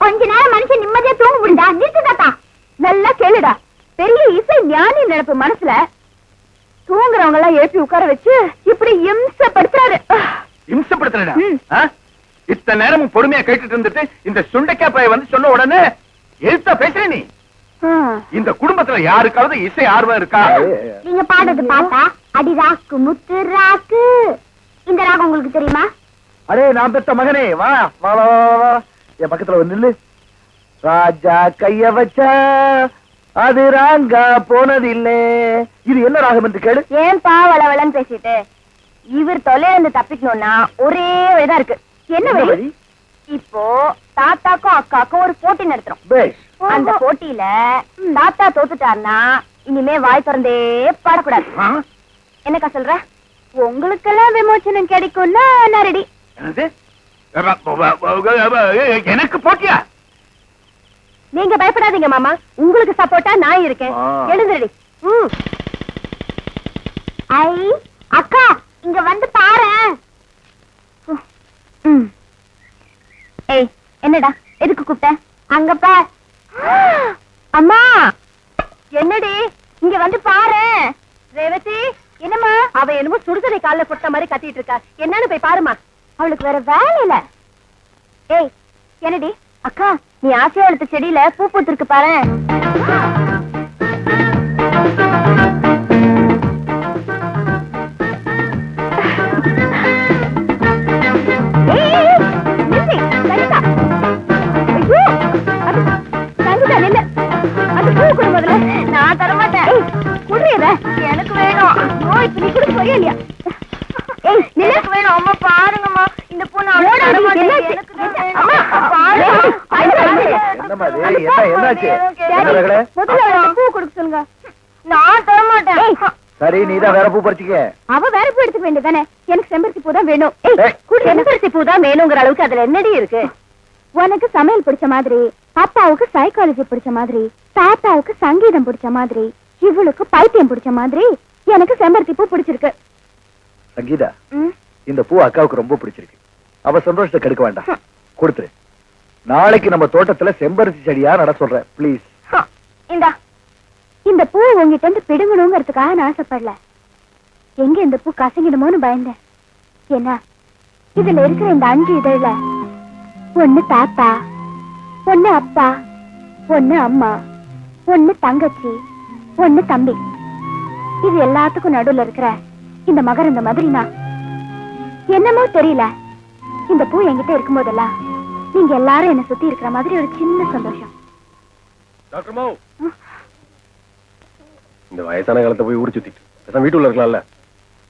கொஞ்ச நேரம் மனுஷன் நிம்மதியா தூங்க முடியுதா நிறுத்து தாத்தா. நல்லா கேளுடா. பெரிய இசை ஞானி நினைப்பு மனசுல தூங்குறவங்க எல்லாம் எழுப்பி உட்கார வச்சு இப்படி இம்சப்படுத்துறாரு. இம்சப்படுத்துறா. இத்தனை நேரமும் பொறுமையா கேட்டுட்டு இருந்துட்டு இந்த சுண்டைக்காய் பைய வந்து சொன்ன உடனே எழுத்தா பேசுற நீ. இந்த குடும்பத்துல யாருக்காவது இசை ஆர்வம் இருக்கா? நீங்க பாடுறது பார்த்தா அடி ராக்கு முத்து ராக்கு. இந்த ராகம் உங்களுக்கு தெரியுமா? அரே நான் பெத்த மகனே. வா வா வா வா, வா. என் பக்கத்துல வந்து நில்லு. ராஜா கைய வச்சா அது ராங்கா போனதில்லை. இது என்ன ராகம் என்று கேளு. ஏன்பா வளவளன்னு பேசிட்டு? இவர் தொல்லையில இருந்து தப்பிக்கணும்னா ஒரே வழிதான் இருக்கு. என்ன வழி? இப்போ தாத்தாக்கும் அக்காக்கும் ஒரு போட்டி நடத்துறோம். அந்த போட்டியில தாத்தா தோத்துட்டாருன்னா இனிமே வாய் திறந்தே பாடக்கூடாது? என்னக்கா சொல்ற? உங்களுக்கெல்லாம் விமோச்சனம் கிடைக்கும்னா நான் ரெடி? எனக்கு போட்டியா? நீங்க பயப்படாதீங்க மாமா. உங்களுக்கு சப்போர்ட்டா நான் இருக்கேன். எழுந்துடி ஐ அக்கா. இங்க வந்து பாரு. ஏய் என்னடா? எதுக்கு கூப்பிட்ட? அங்க பார் அம்மா! என்னடி? இங்க வந்து பாரு. ரேவதி என்னம்மா? அவ என்னமோ சுடுதலை கால்ல போட்ட மாதிரி கத்திட்டு இருக்கா. என்னன்னு போய் பாருமா அவளுக்கு வேற வேலை இல்ல. ஏய் என்னடி? அக்கா நீ ஆசையா எடுத்த செடியில பூ பூத்திருக்கு பாரு. பூ கொடுக்க சொல்லுங்க. நான் தர மாட்டேன். சரி நீதான் வேற பூ பறிச்சுக்க. அவ வேற பூ எடுத்துக்க வேண்டியதானே எனக்கு செம்பருத்தி பூ தான் வேணும். ஏய், ஏய். குடு, செம்பருத்தி பூ தான் வேணுங்கிற அளவுக்கு அதுல என்னடி இருக்கு? உனக்கு சமையல் பிடிச்ச மாதிரி அப்பாவுக்கு சைக்காலஜி பிடிச்ச மாதிரி தாத்தாவுக்கு சங்கீதம் பிடிச்ச மாதிரி இவளுக்கு பைத்தியம் பிடிச்ச மாதிரி எனக்கு செம்பருத்தி பூ பிடிச்சிருக்கு. சங்கீதா இந்த பூ அக்காவுக்கு ரொம்ப பிடிச்சிருக்கு. அவ சந்தோஷத்தை கெடுக்க வேண்டாம். கொடுத்துரு. நாளைக்கு நம்ம தோட்டத்துல செம்பருத்தி செடியா நட சொல்றேன் ப்ளீஸ் இந்தா. இந்த பூ உங்ககிட்ட இருந்து பிடுங்கணுங்கிறதுக்காக நான் ஆசைப்படல. எங்க இந்த பூ கசங்கிடுமோன்னு பயந்தேன். என்ன இதுல இருக்கிற இந்த அஞ்சு இதழ்ல ஒண்ணு தாத்தா ஒண்ணு அப்பா ஒண்ணு அம்மா ஒண்ணு தங்கச்சி ஒண்ணு தம்பி. இது எல்லாத்துக்கும் நடுவுல இருக்கிற இந்த மகர் மாதிரி நான். என்னமோ தெரியல இந்த பூ என்கிட்ட இருக்கும் போதெல்லாம் நீங்க எல்லாரும் என்ன சுத்தி இருக்கிற மாதிரி ஒரு சின்ன சந்தோஷம். டாக்டர் மாவு இந்த வயசான காலத்தை போய் ஊர் சுத்திட்டு. பேசாம வீட்டுல இருக்கலாம்ல.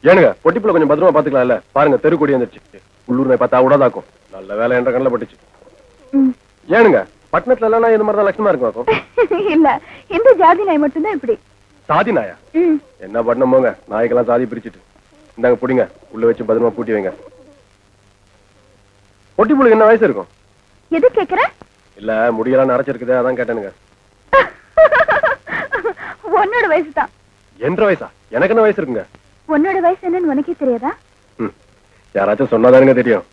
ஏனுங்க பொட்டிப்புல கொஞ்சம் பத்திரமா பாத்துக்கலாம்ல பாருங்க தெருக்கொடி வந்துருச்சு. உள்ளூர் நாய் பார்த்தா விடாதாக்கும் நல்ல வேலை என்ற கண்ணில் பட்டுச்சு. ஏனுங்க பட்டணத்துல எல்லாம் இந்த மாதிரி தான் லட்சணமா இருக்கும் இல்ல இந்த ஜாதி நாய் மட்டும்தான் இப்படி. சாதி நாயா. என்ன பண்ணணும் போங்க நாய்க்கெல்லாம் சாதி பிரிச்சுட்டு. இந்தாங்க புடிங்க. உள்ள வச்சு பத்திரமா பூட்டி வைங்க. பொட்டிப்புளுக்கு என்ன வயசு இருக்கும்? எது கேக்குற? இல்ல முடியெல்லாம் நரைச்சிருக்குது அதான் கேட்டேனுங்க. உன்னோட வயசு தான் என்ற வயசா? எனக்கு என்ன வயசு இருக்குங்க? உன்னோட வயசு என்னன்னு உனக்கே தெரியாதா. யாராச்சும் சொன்னாதானுங்க தெரியும்.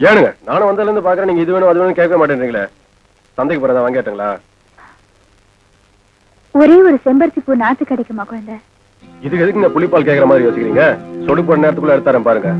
ஏனுங்க நானும் வந்ததுல இருந்து பாக்குறேன் நீங்க இது வேணும் அது வேணும் கேட்க மாட்டேன்றீங்களே. சந்தைக்கு போறதா வாங்க கேட்டுங்களா? ஒரே ஒரு செம்பருத்தி பூ நாத்து கிடைக்குமா குழந்தை? இதுக்கு எதுக்குங்க புளிப்பால் கேக்குற மாதிரி யோசிக்கிறீங்க? பண்ண நேரத்துக்குள்ள எடுத்தாரன் பாருங்க.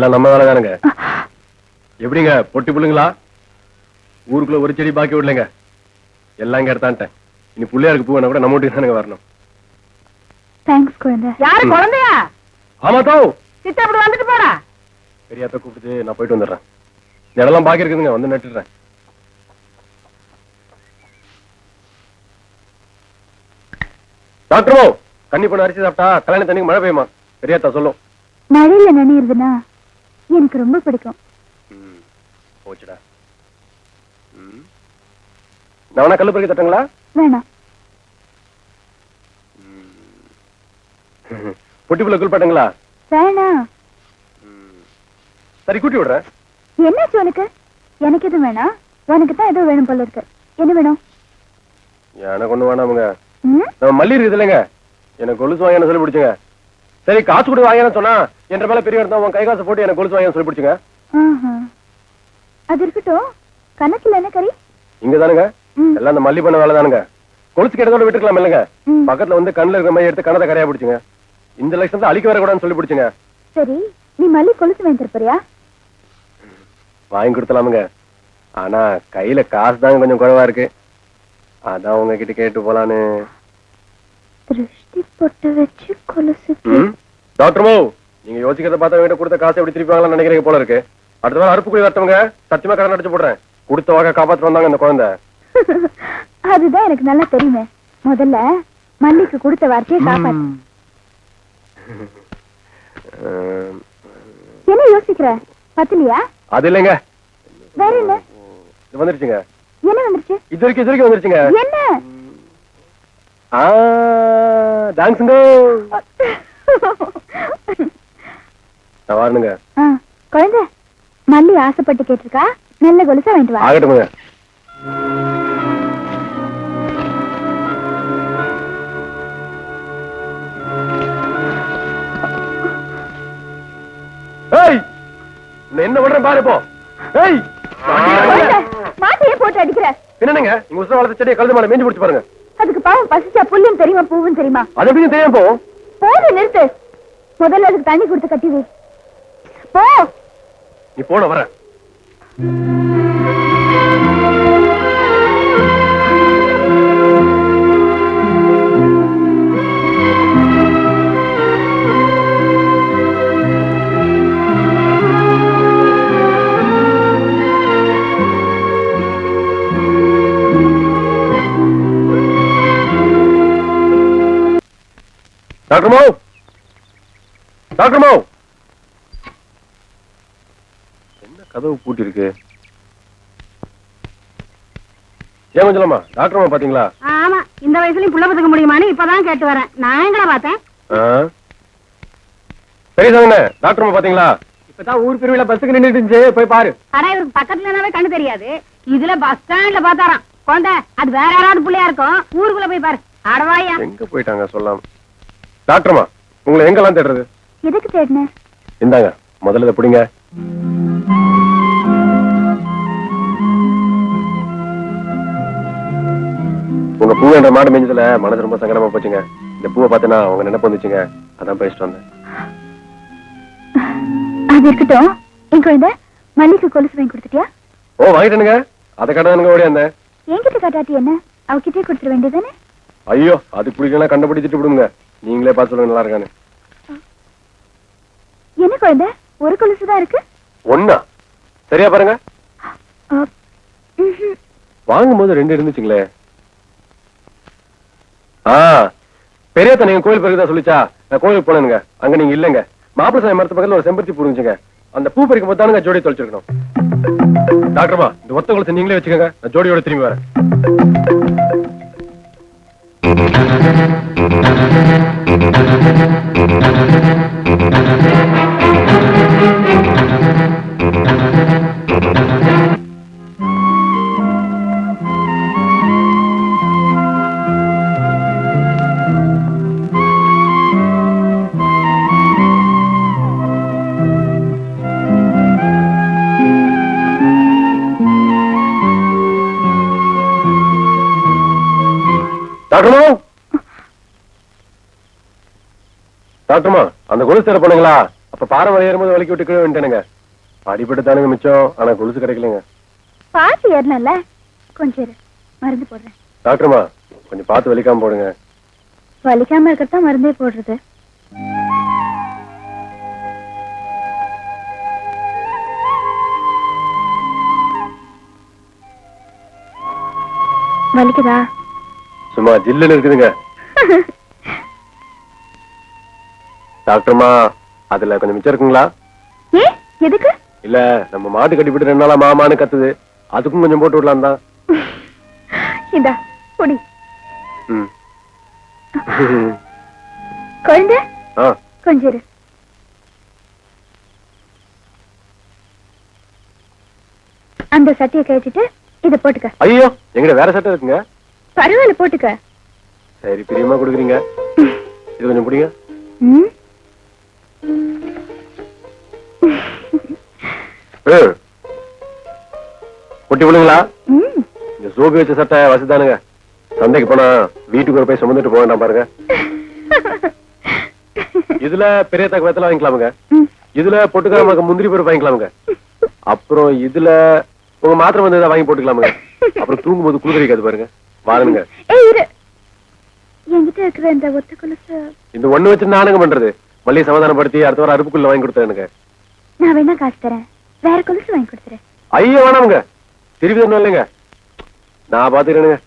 எல்லாம் நம்ம வேலை தானுங்க எப்படிங்க பொட்டி புள்ளுங்களா? ஊருக்குள்ள ஒரு செடி பாக்கி விடலைங்க. எல்லாம் இங்க எடுத்தான்ட்டேன் இனி பிள்ளையாருக்கு பூ கூட நம்ம வீட்டுக்கு தானுங்க வரணும். தேங்க்ஸ் குழந்தை. யாரு. குழந்தையா? ஆமா தோ. சித்த அப்படி வந்துட்டு போடா. பெரியாத்த கூப்பிட்டு நான் போயிட்டு வந்துடுறேன். இடம்லாம் பாக்கி இருக்குதுங்க வந்து நட்டுடுறேன். டாக்டரோ கண்ணி பண்ண அரிசி சாப்பிட்டா கல்யாண தண்ணிக்கு மழை பெய்யுமா? பெரியாத்தா சொல்லும். மழையில நனையிறதுன்னா எனக்கு ரொம்ப பிடிக்கும். போச்சுடா. நான் வேணா கல்லு பறிக்க தட்டுங்களா? வேணாம் பொட்டிப்புல குளிப்பாட்டுங்களா? வேணாம் சரி கூட்டி விடுறேன். என்னாச்சு உனக்கு? எனக்கு எதுவும் வேணாம் உனக்கு தான் ஏதோ வேணும் போல இருக்கு. என்ன வேணும்? எனக்கு ஒண்ணு வேணாமுங்க? நம்ம மல்லி இருக்குது இல்லைங்க. எனக்கு கொலுசு வாங்கன்னு சொல்லி பிடிச்சுங்க? சரி காசு கொடு வாங்கன்னு சொன்னா என்ற மேல பெரிய இருந்தா உன் கை காசு போட்டு எனக்கு கொலுசு வாங்கன்னு சொல்லி பிடிச்சுங்க. அது இருக்கட்டும். கணக்குல என்ன கறி? இங்க தானுங்க. எல்லாம் அந்த மல்லி பண்ண வேலை தானுங்க கொலுசு கிட்டத்தோட விட்டுக்கலாம் இல்லைங்க. பக்கத்துல வந்து கண்ணுல இருக்கிற மாதிரி எடுத்து கணத்தை கரையா பிடிச்சுங்க. இந்த லட்சம் அழிக்க வரக்கூடாதுன்னு சொல்லி பிடிச்சுங்க. சரி நீ மல்லி கொலுசு வாங்கி தரப்போறியா வாங்கி கொடுத்தலாமுங்க ஆனா கையில காசு தாங்க கொஞ்சம் குறைவா இருக்கு. அதான் உங்ககிட்ட கேட்டு போலான்னு. திருஷ்டி பொட்டு வச்சு கொலுசு ம்? டாக்டர் மோ நீங்க யோசிக்கிறத பார்த்தா வீட்டை கொடுத்த காசை எப்படி திருப்பி வாங்கலாம் நினைக்கிறீங்க போல இருக்கு. அடுத்த வாரம் அறுப்பு குடி வரட்டவங்க சத்தியமா கடன் அடிச்சு போடுறேன். கொடுத்த வாக்க காப்பாத்து வந்தாங்க இந்த குழந்தை. அதுதான் எனக்கு நல்லா தெரியுமே. முதல்ல மல்லிக்கு கொடுத்த வார்த்தையை காப்பாத்து. என்ன யோசிக்கிற? பத்தலையா? அது இல்லைங்க. வேற என்ன? வந்துருச்சுங்க. என்ன வந்துருச்சு? இது வரைக்கும் இது வரைக்கும் வந்துருச்சுங்க. என்ன? வரணுங்க. ஆ, குழந்தை மல்லி ஆசைப்பட்டு கேட்டிருக்கா? நல்ல கொலுசா வாங்கிட்டு வா. ஆகட்டுமுங்க என்ன பண்றேன் பாரு இப்போ. ஏய். மாட்டையே போட்டு அடிக்கிற. என்னங்க உங்க உசுர வளர்த்த செடியை கழுது மேல மேஞ்சு பிடிச்சு பாருங்க. அதுக்கு பாவம் பசிச்சா புல்லும் தெரியுமா பூவும் தெரியுமா? அது எப்படிங்க தெரியாம போகும் போது நிறுத்து. முதல்ல அதுக்கு தண்ணி கொடுத்து கட்டி வை போ. நீ போன வர. டாக்டர் மோ டாக்டர் மோ என்ன கதவு பூட்டி இருக்கு ஏன் கொஞ்சலாமா டாக்டர் பாத்தீங்களா? ஆமா இந்த வயசுலயும் புள்ள பத்துக்க முடியுமான்னு இப்பதான் கேட்டு வரேன். நான் எங்கடா பார்த்தேன்? சரி சாங்கண்ணே டாக்டர் பாத்தீங்களா? இப்பதான் ஊர் பிரிவுல பஸ்ஸுக்கு நின்னுட்டு இருந்துச்சு. போய் பாரு. ஆனா இவருக்கு பக்கத்துல கண்ணு தெரியாது. இதுல பஸ் ஸ்டாண்ட்ல பார்த்தாராம். குழந்தை அது வேற யாராவது புள்ளையா இருக்கும்? ஊருக்குள்ள போய் பாரு. அடவாயா எங்க போயிட்டாங்க சொல்லாம டாக்டர் அம்மா உங்களை எங்கெல்லாம் தேடுறது? எதுக்கு தேடின? இந்தாங்க முதல்ல இதை பிடிங்க. உங்க பூ என்ற மாடு மேஞ்சதுல மனசு ரொம்ப சங்கடமா போச்சுங்க. இந்த பூவை பார்த்தனா உங்க நினைப்பு வந்துச்சுங்க. அதான் பேசிட்டு வந்தேன். அது இருக்கட்டும். என் குழந்தை மல்லிக்கு கொலுசு வாங்கி கொடுத்துட்டியா? ஓ வாங்கிட்டேனுங்க. அதை கடனுங்க ஓடி வந்தேன். என்கிட்ட காட்டாட்டி என்ன? அவகிட்டே கொடுத்துட வேண்டியதானே ஐயோ அது பிடிக்கலாம் கண்டுபிடிச்சிட்டு விடுங்க. நீங்களே பார்த்து சொல்லுங்க நல்லா இருக்கான்னு. என்ன குழந்தை? ஒரு கொலுசு தான் இருக்கு? ஒண்ணா? சரியா பாருங்க. வாங்கும்போது ரெண்டு இருந்துச்சுங்களே. ஆ பெரியத்த நீங்க கோயில் பறிக்க தான் சொல்லிச்சா? நான் கோயிலுக்கு போனேனுங்க. அங்க நீங்க இல்லங்க. மாப்பிள சாமி மரத்து பக்கத்துல ஒரு செம்பருத்தி பூ அந்த பூ பறிக்கும் போது தானுங்க ஜோடி தொலைச்சிருக்கணும். டாக்டர்மா இந்த ஒத்த குளத்தை நீங்களே வச்சுக்கோங்க. நான் ஜோடியோட திரும்பி வரேன். டாக்டர்மா டாக்டர்மா அந்த கொலுசு தர போனீங்களா? அப்ப பாறை வழி ஏறும்போது வலிக்கி விட்டு கீழே வந்துட்டேனுங்க அடிபட்டு தானுங்க மிச்சம் ஆனா கொலுசு கிடைக்கலங்க. பாத்து ஏறணும்ல? கொஞ்சம் மருந்து போடுறேன். டாக்டர்மா கொஞ்சம் பார்த்து வலிக்காம போடுங்க. வலிக்காம இருக்கத்தான் மருந்தே போடுறது. வலிக்குதா? சும்மா ஜில்லுன்னு இருக்குதுங்க. டாக்டர்மா அதுல கொஞ்சம் மிச்சம் இருக்குங்களா? எதுக்கு? இல்ல நம்ம மாட்டு கட்டிவிட்டு ரெண்டு நாளா மாமான்னு கத்துது. அதுக்கும் கொஞ்சம் போட்டு விடலாம் தான். இந்தா குடி. குழந்தை? கொஞ்சம் இரு. அந்த சட்டையை கழிச்சிட்டு இதை போட்டுக்க. ஐயோ எங்கிட்ட வேற சட்டை இருக்குங்க. பரவாயில்ல போட்டுக்க. சரி பிரியமா கொடுக்குறீங்க. இது கொஞ்சம் பிடிங்க. ஒட்டி விழுங்களா இந்த சோபி வச்ச சட்டை வசதானுங்க சந்தைக்கு போனா வீட்டுக்கு ஒரு போய் சுமந்துட்டு போக வேண்டாம் பாருங்க. இதுல பெரிய தக்க வெத்தல வாங்கிக்கலாமுங்க. இதுல பொட்டுக்காம முந்திரி பருப்பு வாங்கிக்கலாமுங்க. அப்புறம் இதுல உங்க மாத்திரை வந்து வாங்கி போட்டுக்கலாமுங்க. அப்புறம் தூங்கும்போது குளிர்காது பாருங்க. வாருங்க ஏய் இரு. என்கிட்ட இருக்கிற இந்த ஒத்த கொலுசு. இந்த ஒண்ணு வச்சு நானுங்க பண்றது? மல்லிகை சமாதானப்படுத்தி அடுத்த வாரம் அருப்புக்குள்ள வாங்கி கொடுத்தேன் எனக்கு. நான் வேணா காசு தரேன். வேற கொலுசு வாங்கி கொடுத்துறேன். ஐயோ வேணாமுங்க. திருப்பி ஒண்ணும் இல்லைங்க. நான் பாத்துக்கிறேனுங்க.